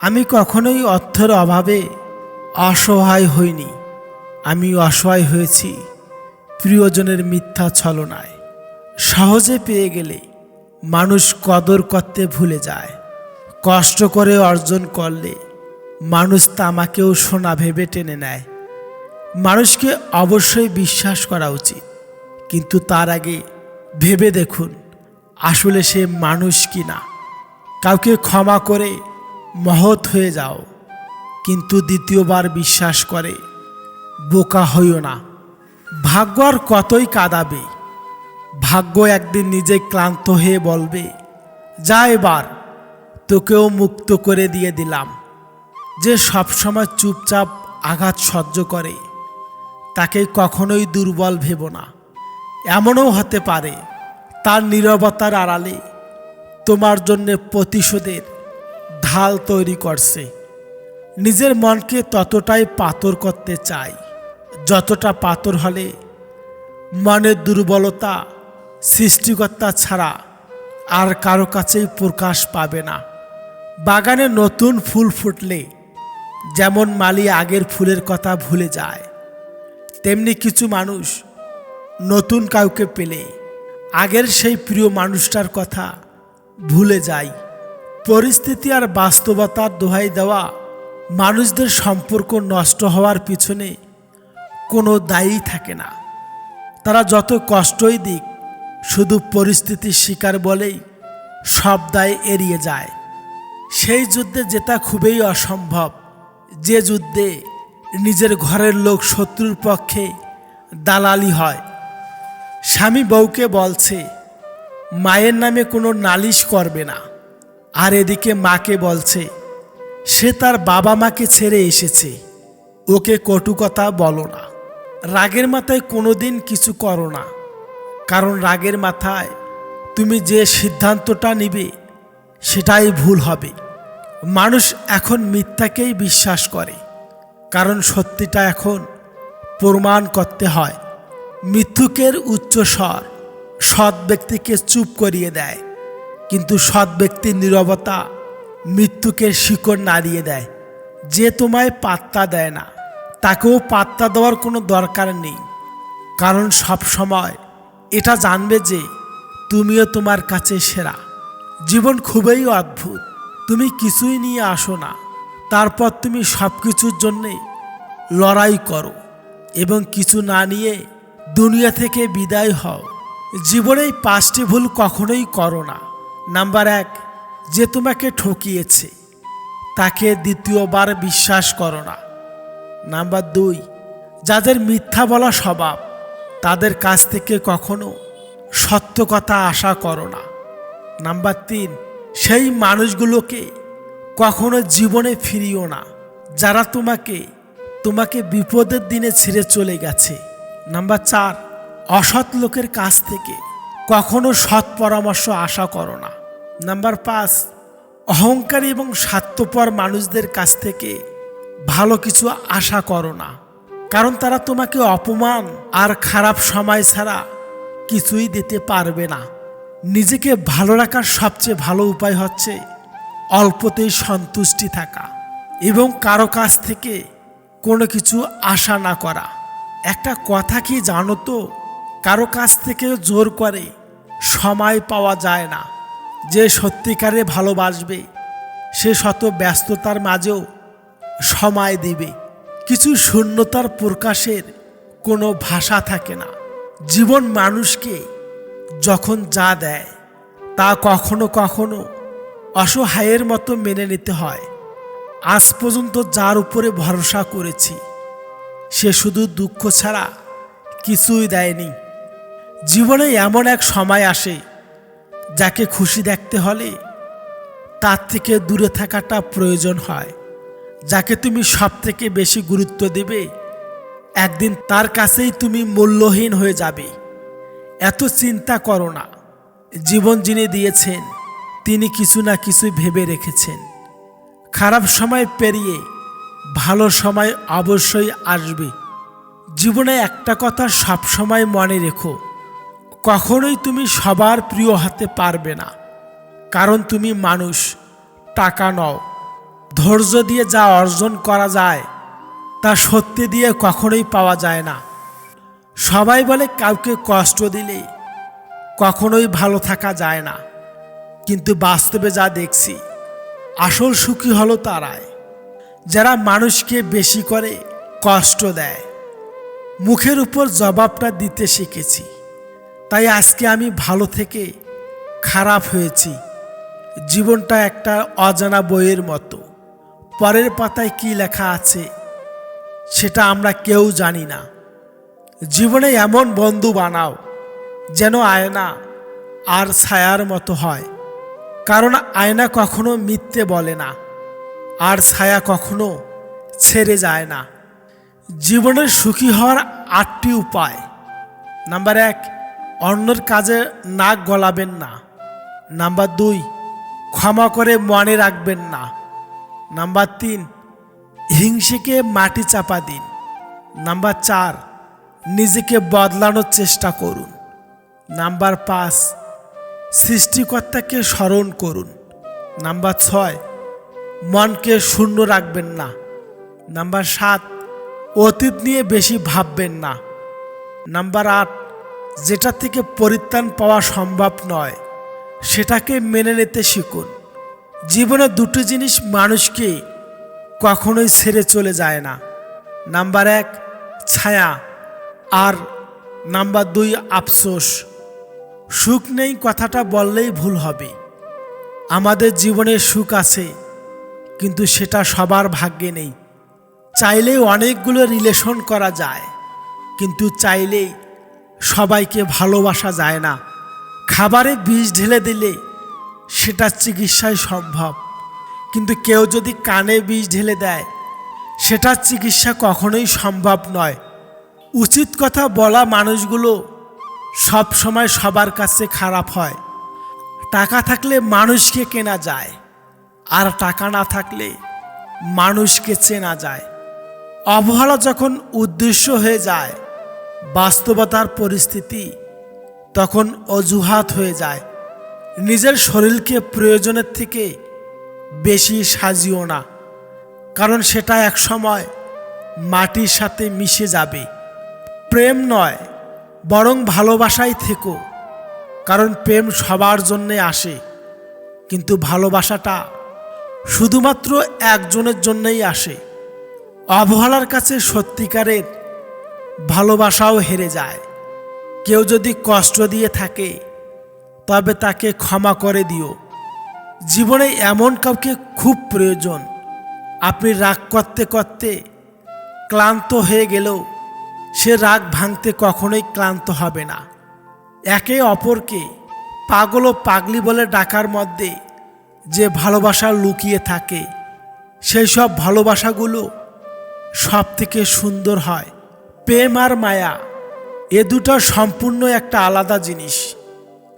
আমি কখনোই অর্থের অভাবে অসহায় হইনি। আমি অসহায় হয়েছি। প্রিয়জনের মিথ্যা ছলনায়। সহজে পেয়ে গেলে মানুষ কদর করতে ভুলে যায়। কষ্ট করে অর্জন করলে মানুষ তামাকেও সোনা ভেবে টেনে নেয়। মানুষকে অবশ্যই বিশ্বাস করা উচিত। কিন্তু তার আগে ভেবে দেখুন, আসলে সে মানুষ কি না কাউকে ক্ষমা করে মহৎ হয়ে যাও। কিন্তু দ্বিতীয়বার বিশ্বাস করে, বোকা হইও না। ভাগ্য আর কতই কাঁদাবে? ভাগ্য একদিন নিজে ক্লান্ত হয়ে বলবে, যা এবার, তোকেও মুক্ত করে দিয়ে দিলাম। যে সবসময় চুপচাপ আঘাত সহ্য করে, তাকে কখনোই দুর্বল ভেব না। এমনও হতে পারে, তার নীরবতার আড়ালে তোমার জন্যে প্রতিশোধের ঢাল তৈরি করছে। নিজের মনকে ততটাই পাথর করতে চাই যতটা পাথর হলে মনের দুর্বলতা সৃষ্টিকর্তা ছাড়া আর কারও কাছেই প্রকাশ পাবে না। বাগানে নতুন ফুল ফুটলে যেমন মালি আগের ফুলের কথা ভুলে যায়, তেমনি কিছু মানুষ নতুন কাউকে পেলে আগের সেই প্রিয় মানুষটার কথা ভুলে যায়। পরিস্থিতি আর বাস্তবতার দোহাই দেওয়া মানুষদের সম্পর্ক নষ্ট হওয়ার পিছনে কোনো দায়ী থাকে না। তারা যত কষ্টই দিক, শুধু পরিস্থিতির শিকার বলেই সব দায় এড়িয়ে যায়। সেই যুদ্ধে জেতা খুবই অসম্ভব। যে যুদ্ধে নিজের ঘরের লোক শত্রুর পক্ষে দালালি হয়। স্বামী বউকে বলছে, মায়ের নামে কোনো নালিশ করবে না। আর এদিকে মাকে বলছে, সে তার বাবা মাকে ছেড়ে এসেছে। ওকে কটু কথা বলো না। রাগের মাথায় কোনোদিন কিছু করো না। কারণ রাগের মাথায় তুমি যে সিদ্ধান্তটা নিবে, সেটাই ভুল হবে। মানুষ এখন মিথ্যাকেই বিশ্বাস করে। কারণ সত্যিটা এখন প্রমাণ করতে হয়। মিথ্যুকের উচ্চ স্বর সৎ ব্যক্তিকে চুপ করিয়ে দেয়। কিন্তু সৎ ব্যক্তির নীরবতা মৃত্যুকে শিকড় নাড়িয়ে দেয়। যে তোমায় পাত্তা দেয় না, তাকেও পাত্তা দেওয়ার কোনো দরকার নেই। কারণ সব সময় এটা জানবে যে তুমিও তোমার কাছে সেরা। জীবন খুবই অদ্ভুত, তুমি কিছুই নিয়ে আসো না। তারপর তুমি সব কিছুর জন্যে লড়াই করো এবং কিছু না নিয়ে দুনিয়া থেকে বিদায় হও। জীবনে পাঁচটি ভুল কখনোই করো না। নাম্বার এক, যে তোমাকে ঠকিয়েছে, তাকে দ্বিতীয়বার বিশ্বাস করো না। নাম্বার দুই, যাদের মিথ্যা বলা স্বভাব, তাদের কাছ থেকে কখনো সত্য কথা আশা করো না। নাম্বার তিন, সেই মানুষগুলোকে কখনো জীবনে ফিরিও না, যারা তোমাকে তোমাকে বিপদের দিনে ছেড়ে চলে গেছে। নাম্বার চার, অসৎ লোকের কাছ থেকে কখনো সৎ পরামর্শ আশা করো না। নাম্বার পাঁচ, অহংকারী এবং স্বার্থপর মানুষদের কাছ থেকে ভালো কিছু আশা করো না। কারণ তারা তোমাকে অপমান আর খারাপ সময় ছাড়া কিছুই দিতে পারবে না। নিজেকে ভালো রাখার সবচেয়ে ভালো উপায় হচ্ছে অল্পতেই সন্তুষ্টি থাকা এবং কারও কাছ থেকে কোনো কিছু আশা না করা। একটা কথা কি জানো তো? কারও কাছ থেকে জোর করে সময় পাওয়া যায় না। যে সত্যিকারে ভালোবাসবে, সে শত ব্যস্ততার মাঝেও সময় দিবে। কিছু শূন্যতার প্রকাশের কোনো ভাষা থাকে না। জীবন মানুষকে যখন যা দেয়, তা কখনো কখনো অসহায়ের মতো মেনে নিতে হয়। আজ পর্যন্ত যার উপরে ভরসা করেছি, সে শুধু দুঃখ ছাড়া কিছুই দেয়নি। জীবনে এমন এক সময় আসে যাকে খুশি দেখতে হলে তার থেকে দূরে থাকাটা প্রয়োজন হয়। যাকে তুমি সব থেকে বেশি গুরুত্ব দেবে, একদিন তার কাছেই তুমি মূল্যহীন হয়ে যাবে। এত চিন্তা করো না। জীবন যিনি দিয়েছেন, তিনি কিছু না কিছু ভেবে রেখেছেন। খারাপ সময় পেরিয়ে ভালো সময় অবশ্যই আসবে। জীবনে একটা কথা সবসময় মনে রেখো। কখনোই তুমি সবার প্রিয় হতে পারবে না। কারণ তুমি মানুষ, টাকা নও। ধৈর্য দিয়ে যা অর্জন করা যায়, তা সত্যি দিয়ে কখনোই পাওয়া যায় না। সবাই বলে কাউকে কষ্ট দিলে কখনোই ভালো থাকা যায় না। কিন্তু বাস্তবে যা দেখছি, আসল সুখী হলো তারাই। যারা মানুষকে বেশি করে কষ্ট দেয়, মুখের উপর জবাবটা দিতে শিখেছি। তাই আজকে আমি ভালো থেকে খারাপ হয়েছি। জীবনটা একটা অজানা বইয়ের মতো। পরের পাতায় কি লেখা আছে সেটা আমরা কেউ জানি না। জীবনে এমন বন্ধু বানাও যেন আয়না আর ছায়ার মতো হয়। কারণ আয়না কখনো মিথ্যে বলে না, আর ছায়া কখনো ছেড়ে যায় না। জীবনের সুখী হওয়ার আটটি উপায়। নাম্বার এক অন্যের কাজে নাক গলাবেন না। নাম্বার দুই, ক্ষমা করে মনে রাখবেন না। নাম্বার তিন, হিংসেকে মাটি চাপা দিন। নাম্বার চার, নিজেকে বদলানোর চেষ্টা করুন। নাম্বার পাঁচ, সৃষ্টিকর্তাকে স্মরণ করুন। নাম্বার ছয়, মনকে শূন্য রাখবেন না। নাম্বার সাত, অতীত নিয়ে বেশি ভাববেন না। নাম্বার আট যেটা থেকে পরিত্রাণ পাওয়া সম্ভব নয়, সেটাকে মেনে নিতে শিখুন। জীবনে দুটো জিনিস মানুষকে কখনোই ছেড়ে চলে যায় না। নাম্বার এক, ছায়া, আর নাম্বার দুই, আফসোস। সুখ নেই কথাটা বললেই ভুল হবে। আমাদের জীবনে সুখ আছে, কিন্তু সেটা সবার ভাগ্যে নেই। চাইলেই অনেকগুলো রিলেশন করা যায়, কিন্তু চাইলেই সবাইকে ভালোবাসা যায় না। খাবারে বিষ ঢেলে দিলে সেটা চিকিৎসায় সম্ভব। কিন্তু কেউ যদি কানে বিষ ঢেলে দেয় সেটার চিকিৎসা কখনোই সম্ভব নয়। উচিত কথা বলা মানুষগুলো সব সময় সবার কাছে খারাপ হয়। টাকা থাকলে মানুষকে কেনা যায়, আর টাকা না থাকলে মানুষকে চেনা যায়। অবহেলা যখন উদ্দেশ্য হয়ে যায় বাস্তবতার পরিস্থিতি তখন অজুহাত হয়ে যায়। নিজের শরীরকে প্রয়োজনের থেকে বেশি সাজিও না, কারণ সেটা এক সময় মাটির সাথে মিশে যাবে। প্রেম নয়, বরং ভালোবাসাই থেকো, কারণ প্রেম সবার জন্যে আসে, কিন্তু ভালোবাসাটা শুধুমাত্র একজনের জন্যই আসে। অবহেলার কাছে সত্যিকারের ভালোবাসাও হেরে যায়। কেউ যদি কষ্ট দিয়ে থাকে, তবে তাকে ক্ষমা করে দিও। জীবনে এমন কাউকে খুব প্রয়োজন। আপনি রাগ করতে করতে ক্লান্ত হয়ে গেলেও সে রাগ ভাঙতে কখনোই ক্লান্ত হবে না। একে অপরকে পাগল ও পাগলি বলে ডাকার মধ্যে যে ভালোবাসা লুকিয়ে থাকে, সেই সব ভালোবাসাগুলো সব থেকে সুন্দর হয়। প্রেম আর মায়া, এ দুটো সম্পূর্ণ একটা আলাদা জিনিস।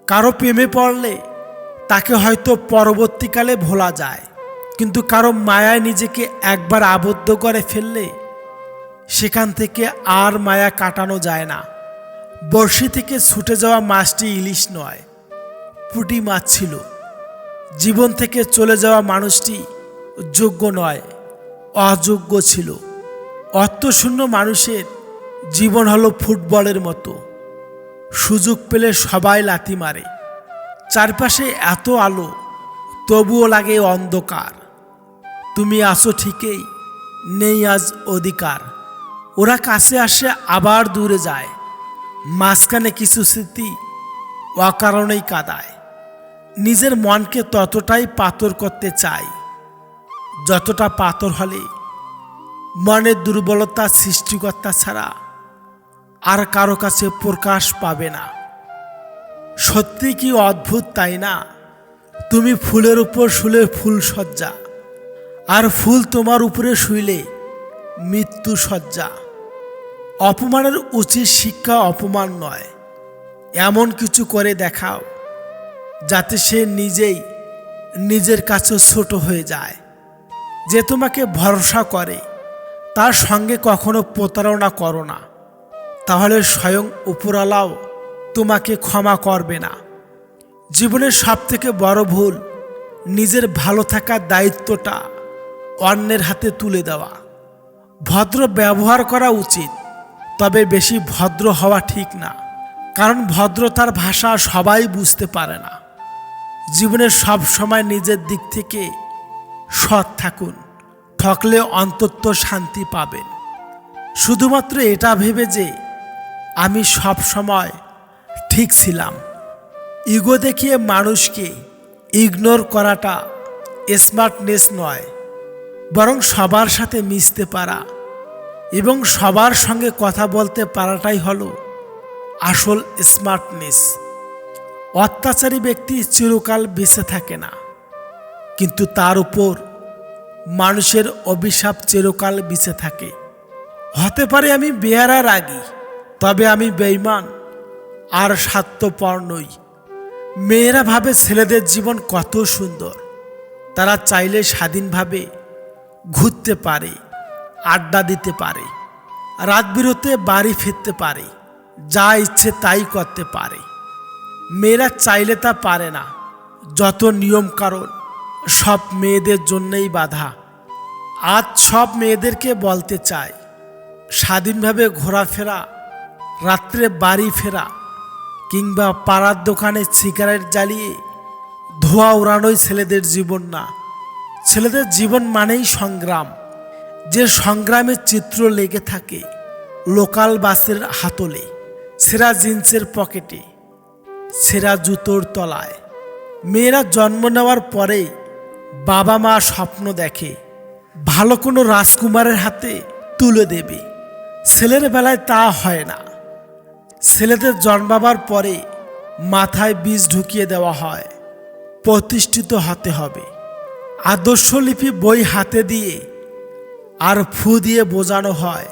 কারও প্রেমে পড়লে তাকে হয়তো পরবর্তীকালে ভোলা যায়, কিন্তু কারও মায়ায় নিজেকে একবার আবদ্ধ করে ফেললে সেখান থেকে আর মায়া কাটানো যায় না। বর্ষি থেকে ছুটে যাওয়া মাছটি ইলিশ নয়, পুটি মাছ ছিল। জীবন থেকে চলে যাওয়া মানুষটি যোগ্য নয়, অযোগ্য ছিল। অর্থশূন্য মানুষের জীবন হলো ফুটবলের মতো। সুযোগ পেলে সবাই লাথি মারে। চারপাশে এত আলো, তবুও লাগে অন্ধকার। তুমি আসো ঠিকই, নেই আজ অধিকার। ওরা কাছে আসে, আবার দূরে যায়। মাঝখানে কিছু স্মৃতি অকারণেই কাদায়। নিজের মনকে ততটাই পাথর করতে চাই যতটা পাথর হলে মনের দুর্বলতা সৃষ্টিকর্তা ছাড়া আর কারও কাছে প্রকাশ পাবে না। সত্যি কি অদ্ভুত তাই না? তুমি ফুলের উপর শুলে ফুল সজ্জা, আর ফুল তোমার উপরে শুইলে মৃত্যু সজ্জা। অপমানের উচিত শিক্ষা অপমান নয়, এমন কিছু করে দেখাও, যাতে সে নিজেই নিজের কাছে ছোট হয়ে যায়। যে তোমাকে ভরসা করে, তার সঙ্গে কখনো প্রতারণা করো না। তাহলে স্বয়ং উপরালাও তোমাকে ক্ষমা করবে না। জীবনের সব থেকে বড় ভুল নিজের ভালো থাকার দায়িত্বটা অন্যের হাতে তুলে দেওয়া। ভদ্র ব্যবহার করা উচিত, তবে বেশি ভদ্র হওয়া ঠিক না, কারণ ভদ্রতার ভাষা সবাই বুঝতে পারে না। জীবনে সব সময় নিজের দিক থেকে সৎ থাকুন, ঠকলে অন্তত শান্তি পাবেন। শুধুমাত্র এটা ভেবে যে আমি সব সময় ঠিক ছিলাম। ইগো দেখিয়ে মানুষকে ইগনোর করাটা স্মার্টনেস নয়, বরং সবার সাথে মিশতে পারা এবং সবার সঙ্গে কথা বলতে পারাটাই হলো আসল স্মার্টনেস। অত্যাচারী ব্যক্তি চিরকাল বেঁচে থাকে না, কিন্তু তার উপর মানুষের অভিশাপ চিরকাল বেঁচে থাকে। হতে পারে আমি বেয়ারা রাগী তবে আমি বেইমান আর স্বার্থপর নই। মেয়েরা ভাবে ছেলেদের জীবন কত সুন্দর। তারা চাইলে স্বাধীনভাবে ঘুরতে পারে, আড্ডা দিতে পারে, রাত বিরতে বাড়ি ফিরতে পারে, যা ইচ্ছে তাই করতে পারে। মেয়েরা চাইলে তা পারে না, যত নিয়ম কারণ, সব মেয়েদের জন্যই বাধা। আজ সব মেয়েদেরকে বলতে চাই, স্বাধীনভাবে ঘোরাফেরা রাত্রে বাড়ি ফেরা কিংবা পাড়ার দোকানে সিগারেট জ্বালিয়ে ধোয়া উড়ানোই ছেলেদের জীবন না। ছেলেদের জীবন মানেই সংগ্রাম। যে সংগ্রামের চিত্র লেগে থাকে লোকাল বাসের হাতলে, সেরা জিন্সের পকেটে, সেরা জুতোর তলায়। মেয়েরা জন্ম নেওয়ার পরেই বাবা মা স্বপ্ন দেখে, ভালো কোনো রাজকুমারের হাতে তুলে দেবে। ছেলের বেলায় তা হয় না। ছেলেদের জন্মাবার পরে মাথায় বীজ ঢুকিয়ে দেওয়া হয়, প্রতিষ্ঠিত হতে হবে। আদর্শলিপি বই হাতে দিয়ে আর ফু দিয়ে বোঝানো হয়,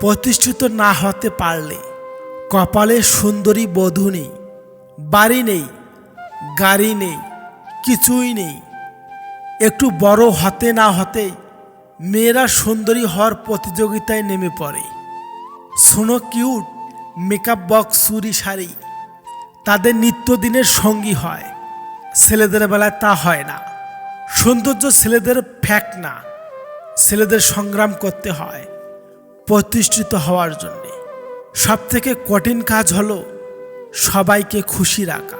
প্রতিষ্ঠিত না হতে পারলে কপালে সুন্দরী বধূ নেই, বাড়ি নেই, গাড়ি নেই, কিছুই নেই। একটু বড় হতে না হতেই মেয়েরা সুন্দরী হওয়ার প্রতিযোগিতায় নেমে পড়ে। শোনো কিউট মেকআপ বক্স চুরি শাড়ি। তাদের নিত্যদিনের সঙ্গী হয়। ছেলেদের বেলায় তা হয় না। সৌন্দর্য ছেলেদের ফ্যাক্ট না। ছেলেদের সংগ্রাম করতে হয় প্রতিষ্ঠিত হওয়ার জন্যে। সব থেকে কঠিন কাজ হলো সবাইকে খুশি রাখা।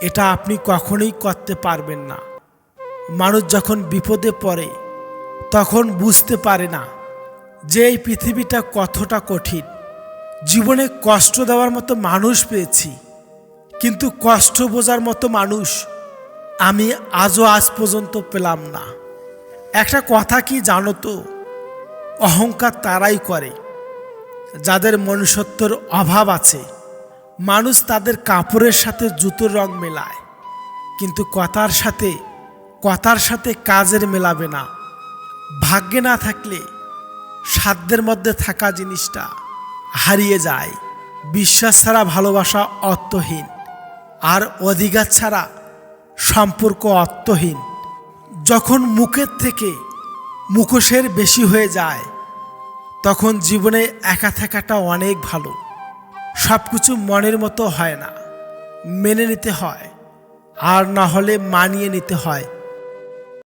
এটা আপনি কখনোই করতে পারবেন না। মানুষ যখন বিপদে পড়ে, তখন বুঝতে পারে না যে এই পৃথিবীটা কতটা কঠিন। জীবনে কষ্ট দেওয়ার মতো মানুষ পেয়েছি। কিন্তু কষ্ট বোঝার মতো মানুষ আমি আজও আজ পর্যন্ত পেলাম না। একটা কথা কি জানো তো? অহংকার তারাই করে। যাদের মনুষ্যত্বর অভাব আছে, মানুষ তাদের কাপড়ের সাথে জুতোর রং মেলায়। কিন্তু কথার সাথে কথার সাথে কাজের মেলাবে না। ভাগ্যে না থাকলে সাধ্যের মধ্যে থাকা জিনিসটা। হারিয়ে যায়। বিশ্বাস ছাড়া ভালোবাসা অর্থহীন। আর অধিকার ছাড়া সম্পর্ক অর্থহীন। যখন মুখের থেকে মুখোশের বেশি হয়ে যায়, তখন জীবনে একা থাকাটা অনেক ভালো। সব কিছু মনের মতো হয় না। মেনে নিতে হয়। আর না হলে মানিয়ে নিতে হয়।